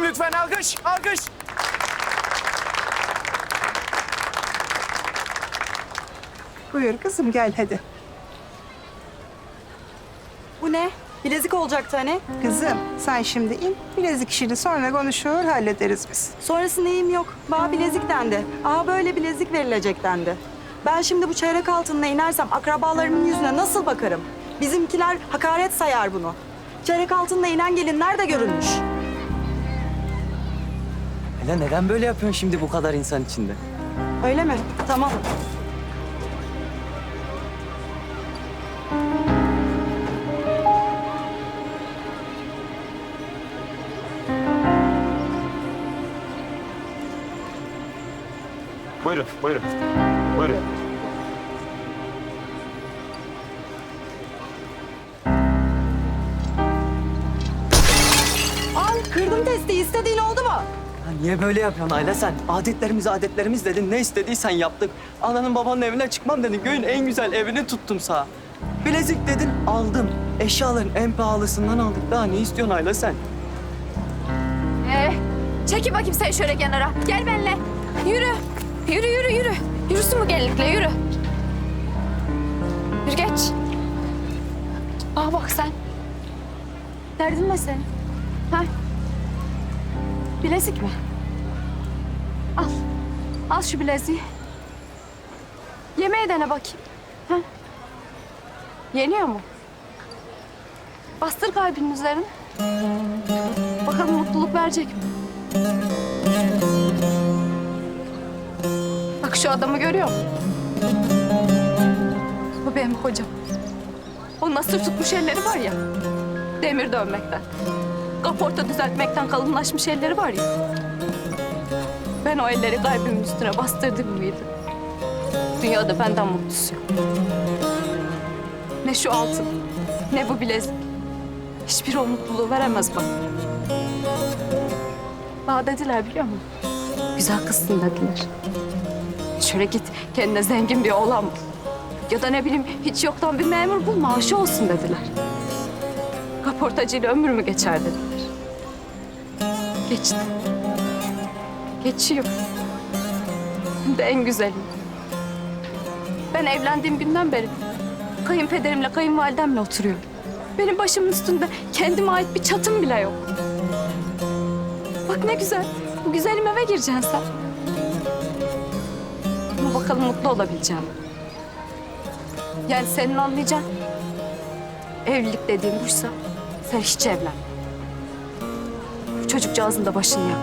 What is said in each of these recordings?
alalım lütfen. Alkış, alkış. Buyur kızım gel hadi. Bu ne? Bilezik olacaktı hani. Kızım sen şimdi in. Bilezik işini sonra konuşur hallederiz biz. Sonrası neyim yok. Bana bilezik dendi. Aa böyle bilezik verilecek dendi. Ben şimdi bu çeyrek altınına inersem akrabalarımın yüzüne nasıl bakarım? Bizimkiler hakaret sayar bunu. Çeyrek altınla inen gelin nerede görülmüş? Hele neden böyle yapıyorsun şimdi bu kadar insan içinde? Öyle mi? Tamam. Buyurun, buyurun. Buyurun. Al kırdım testi. İstediğin oldu mu? Niye böyle yapıyorsun Ayla sen? Adetlerimiz adetlerimiz dedin. Ne istediysen yaptık. Ananın babanın evine çıkmam dedin. Köyün en güzel evini tuttum sağ. Bilezik dedin aldım. Eşyaların en pahalısından aldık. Daha ne istiyorsun Ayla sen? Ee, çekil bakayım sen şöyle kenara. Gel benimle. Yürü. Yürü yürü yürü. Yürüsün bu gelinlikle yürü. Yürü geç. Aa bak sen. Derdin ne senin? Ha? Bilezik mi? Al. Al şu bileziği. Yemeğe dene bakayım. Ha? Yeniyor mu? Bastır kalbinin üzerine. Bakalım mutluluk verecek mi? Bak şu adamı görüyor musun? Bu benim kocam. O nasır tutmuş elleri var ya. Demir dövmekten. Kaporta düzeltmekten kalınlaşmış elleri var ya. Ben o elleri kalbimin üstüne bastırdım mıydı? Dünyada benden mutlusu yok. Ne şu altın, ne bu bilezik. Hiçbir o mutluluğu veremez bana. Bana dediler biliyor musun? Güzel kızsın dediler. Şöyle git kendine zengin bir oğlan bul. Ya da ne bileyim hiç yoktan bir memur bul maaşı olsun dediler. Kaportacıyla ömür mü geçer dediler. Geçti. Geçiyor. Hem de en güzeli. Ben evlendiğim günden beri kayınpederimle kayınvalidemle oturuyorum. Benim başımın üstünde kendime ait bir çatım bile yok. Bak ne güzel. Bu güzelim eve gireceksin sen. Ama bakalım mutlu olabileceğim. Yani senin anlayacağın evlilik dediğin buysa sen hiç evlen. Bu çocukcağızın da başını yak.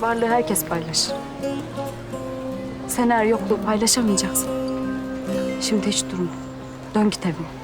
Varlığı herkes paylaşır. Sen eğer yokluğu paylaşamayacaksın. Şimdi hiç durma. Dön git evine.